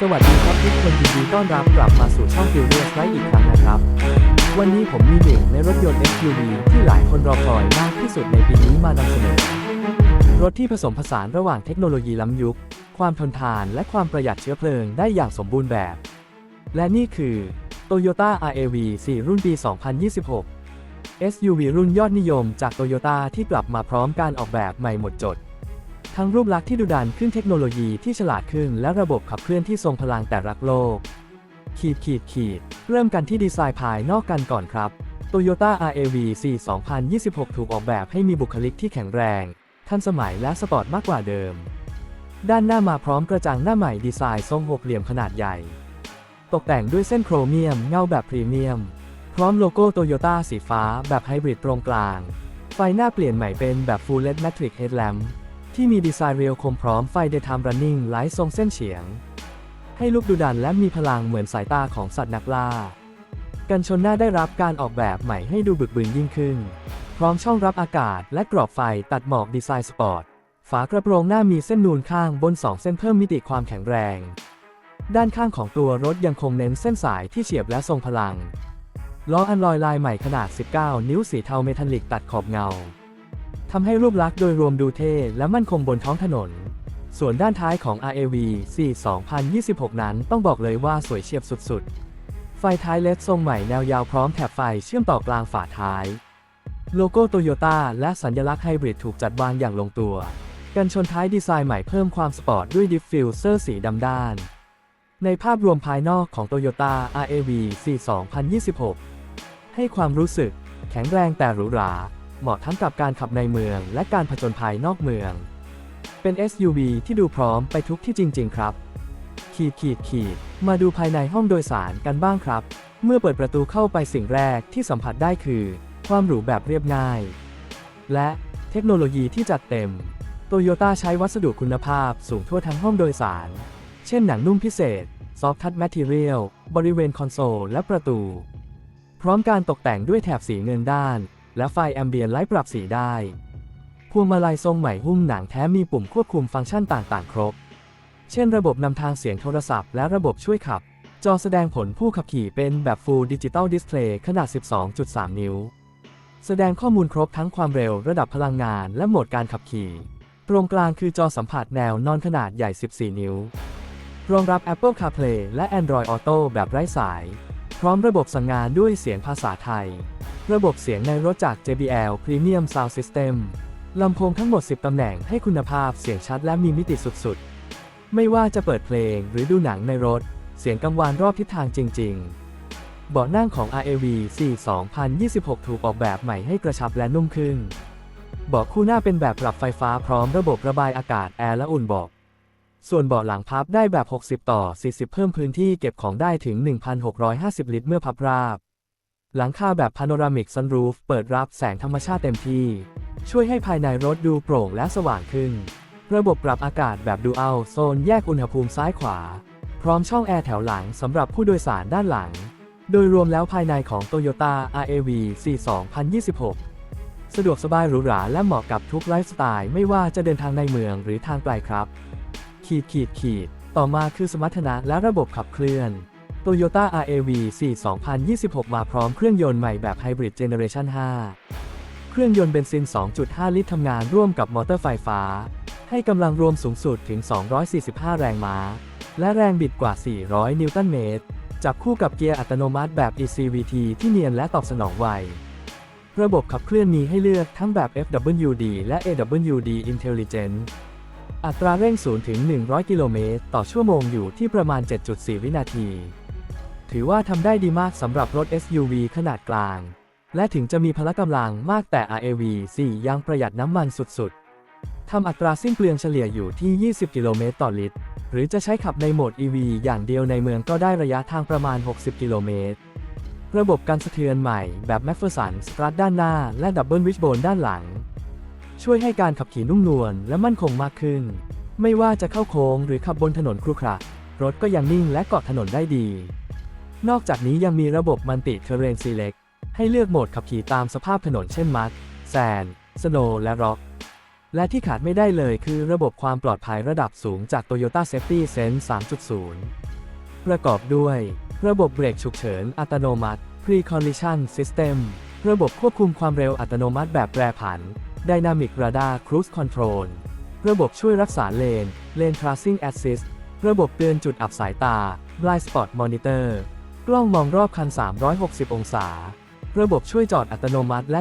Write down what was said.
สวัสดีครับทุกคนยินดีต้อนรับกลับมาสู่ช่อง Furious Life อีกครั้งนะครับ วันนี้ผมมีหนึ่งในรถยนต์ SUV ที่หลายคนรอคอยมากที่สุดในปีนี้มานำเสนอ รถที่ผสมผสานระหว่างเทคโนโลยีล้ำยุค ความทนทานและความประหยัดเชื้อเพลิงได้อย่างสมบูรณ์แบบ และนี่คือ Toyota RAV 4 รุ่นปี 2026 SUV รุ่นยอดนิยมจาก Toyota ที่กลับมาพร้อมการออกแบบใหม่หมดจด ทั้งรูปลักษณ์ที่ดุดันขึ้นเทคโนโลยีที่ฉลาดขึ้น และระบบขับเคลื่อนที่ทรงพลังแต่รักโลก ขีดขีดขีด เริ่มกันที่ดีไซน์ภายนอกกันก่อนครับ Toyota RAV 4 2026 ถูกออกแบบให้มีบุคลิกที่แข็งแรง ทันสมัยและสปอร์ตมากกว่าเดิม ด้านหน้ามาพร้อมกระจังหน้าใหม่ดีไซน์ทรงหกเหลี่ยมขนาดใหญ่ ตกแต่งด้วยเส้นโครเมียมเงาแบบพรีเมียม พร้อมโลโก้โตโยต้าสีฟ้าแบบไฮบริดตรงกลาง ไฟหน้าเปลี่ยนใหม่เป็นแบบ Full LED Matrix Headlamp ที่มีดีไซน์เรียวคมพร้อมไฟ Daytime Running ไลท์ทรงเส้นเฉียง ให้ลุกดุดันและมีพลังเหมือนสายตาของสัตว์นักล่า กันชนหน้าได้รับการออกแบบใหม่ให้ดูบึกบึนยิ่งขึ้น พร้อมช่องรับอากาศและกรอบไฟตัดหมอกดีไซน์สปอร์ต ฝากระโปรงหน้ามีเส้นนูนข้างบน 2 เส้นเพิ่มมิติความแข็งแรง ด้านข้างของตัวรถยังคงเน้นเส้นสายที่เฉียบและทรงพลังล้ออันลอยลายใหม่ขนาด 19 นิ้วสีเทาเมทัลลิกตัดขอบเงา ทำให้รูปลักษณ์โดยรวมดูเท่และมั่นคงบนท้องถนน ส่วนด้านท้ายของ RAV 4 2026 นั้นต้องบอกเลยว่าสวยเฉียบสุดๆ ไฟท้ายเลดทรงใหม่แนวยาวพร้อมแถบไฟเชื่อมต่อกลางฝาท้าย โลโก้โตโยต้าและสัญลักษณ์ไฮบริดถูกจัดวางอย่างลงตัว กันชนท้ายดีไซน์ใหม่เพิ่มความสปอร์ตด้วยดิฟฟิวเซอร์สีดำด้าน ในภาพรวมภายนอกของ Toyota RAV 4 2026 ให้ความรู้สึกแข็งแรงแต่หรูหรา เหมาะทั้งกับการขับในเมือง และการผจญภัยนอกเมือง เป็น SUV ที่ดูพร้อมไปทุกที่จริง ๆ ครับ ขีดขีดขีดมาดูภายในห้องโดยสารกันบ้างครับ เมื่อเปิดประตูเข้าไปสิ่งแรกที่สัมผัสได้คือ ความหรูแบบเรียบง่าย และเทคโนโลยีที่จัดเต็ม โตโยต้าใช้วัสดุคุณภาพสูงทั่วทั้งห้องโดยสาร เช่นหนังนุ่มพิเศษ ซอฟทัชแมทเทียลบริเวณคอนโซลและประตู พร้อมการตกแต่งด้วยแถบสีเงินด้าน และไฟแอมเบียนไลท์ปรับสีได้ พวงมาลัยทรงใหม่หุ้มหนังแท้มีปุ่มควบคุมฟังก์ชันต่างๆ ครบ เช่นระบบนำทางเสียงโทรศัพท์และระบบช่วยขับ จอแสดงผลผู้ขับขี่เป็นแบบ Full Digital Display ขนาด 12.3 นิ้ว แสดงข้อมูลครบทั้งความเร็วระดับพลังงานและโหมดการขับขี่ ตรงกลางคือจอสัมผัสแนวนอนขนาดใหญ่ 14 นิ้ว รองรับ Apple CarPlay และ Android Auto แบบไร้สาย พร้อมระบบสั่งงานด้วยเสียงภาษาไทย ระบบเสียงในรถจาก JBL Premium Sound System ลำโพงทั้งหมด 10 ตำแหน่งให้คุณภาพเสียงชัดและมีมิติสุดๆ ไม่ว่าจะเปิดเพลงหรือดูหนังในรถ เสียงกังวานรอบทิศทางจริง ๆ เบาะนั่งของ RAV 4 2026 ถูกออกแบบใหม่ให้กระชับและนุ่มขึ้น เบาะคู่หน้าเป็นแบบปรับไฟฟ้าพร้อมระบบระบายอากาศแอร์และอุ่นเบาะส่วนเบาะหลังพับได้แบบ 60 ต่อ 40 เพิ่มพื้นที่เก็บของได้ถึง 1,650 ลิตรเมื่อพับราบ หลังคาแบบพาโนรามิกซันรูฟเปิดรับแสงธรรมชาติเต็มที่ ช่วยให้ภายในรถดูโปร่งและสว่างขึ้น ระบบปรับอากาศแบบดูอัลโซนแยกอุณหภูมิซ้ายขวา พร้อมช่องแอร์แถวหลังสำหรับผู้โดยสารด้านหลัง โดยรวมแล้วภายในของ Toyota RAV 4 2026 สะดวกสบายหรูหราและเหมาะกับทุกไลฟ์สไตล์ไม่ว่าจะเดินทางในเมืองหรือทางไกลครับ ขีดขีดขีด ต่อมาคือสมรรถนะและระบบขับเคลื่อน Toyota RAV 4 2026 มาพร้อมเครื่องยนต์ใหม่แบบ Hybrid Generation 5เครื่องยนต์เบนซิน 2.5 ลิตรทำงานร่วมกับมอเตอร์ไฟฟ้า ให้กำลังรวมสูงสุดถึง 245 แรงม้า และแรงบิดกว่า 400 นิวตันเมตร จับคู่กับเกียร์อัตโนมัติแบบ ECVT ที่เนียนและตอบสนองไว ระบบขับเคลื่อนมีให้เลือกทั้งแบบ FWD และ AWD Intelligent อัตราเร่ง0ถึง 100 กิโลเมตร ต่อชั่วโมงอยู่ที่ประมาณ 7.4 วินาที ถือว่าทำได้ดีมากสำหรับรถ SUV ขนาดกลาง และถึงจะมีพละกำลังมากแต่ RAV 4 ยังประหยัดน้ำมันสุดๆ ทำอัตราสิ้นเปลืองเฉลี่ยอยู่ที่ 20 กิโลเมตรต่อลิตร หรือจะใช้ขับในโหมด EV อย่างเดียวในเมืองก็ได้ระยะทางประมาณ 60 กิโลเมตร ระบบการสะเทือนใหม่แบบ m a c p h e r s o n สตรัทด้านหน้า และ Double Wishbone ด้านหลัง ช่วยให้การขับขี่นุ่มนวลและมั่นคงมากขึ้น ไม่ว่าจะเข้าโค้งหรือขับบนถนนครุขระรถก็ยังนิ่งและเกาะถนนได้ดี นอกจากนี้ยังมีระบบมันติเทเรนซีเล็กให้เลือกโหมดขับขี่ตามสภาพถนนเช่นมัดแซนสโนว์และร็อก และที่ขาดไม่ได้เลยคือระบบความปลอดภัยระดับสูงจาก Toyota Safety Sense 3.0 ประกอบด้วย ระบบเบรกฉุกเฉินอัตโนมัติ Pre-Collision System ระบบควบคุมความเร็วอัตโนมัติแบบแปรผัน Dynamic Radar Cruise Control ระบบช่วยรักษาเลน Lane Tracing Assist ระบบเตือนจุดอับสายตา Blind Spot Monitor กล้องมองรอบคัน 360 องศา ระบบช่วยจอดอัตโนมัติและ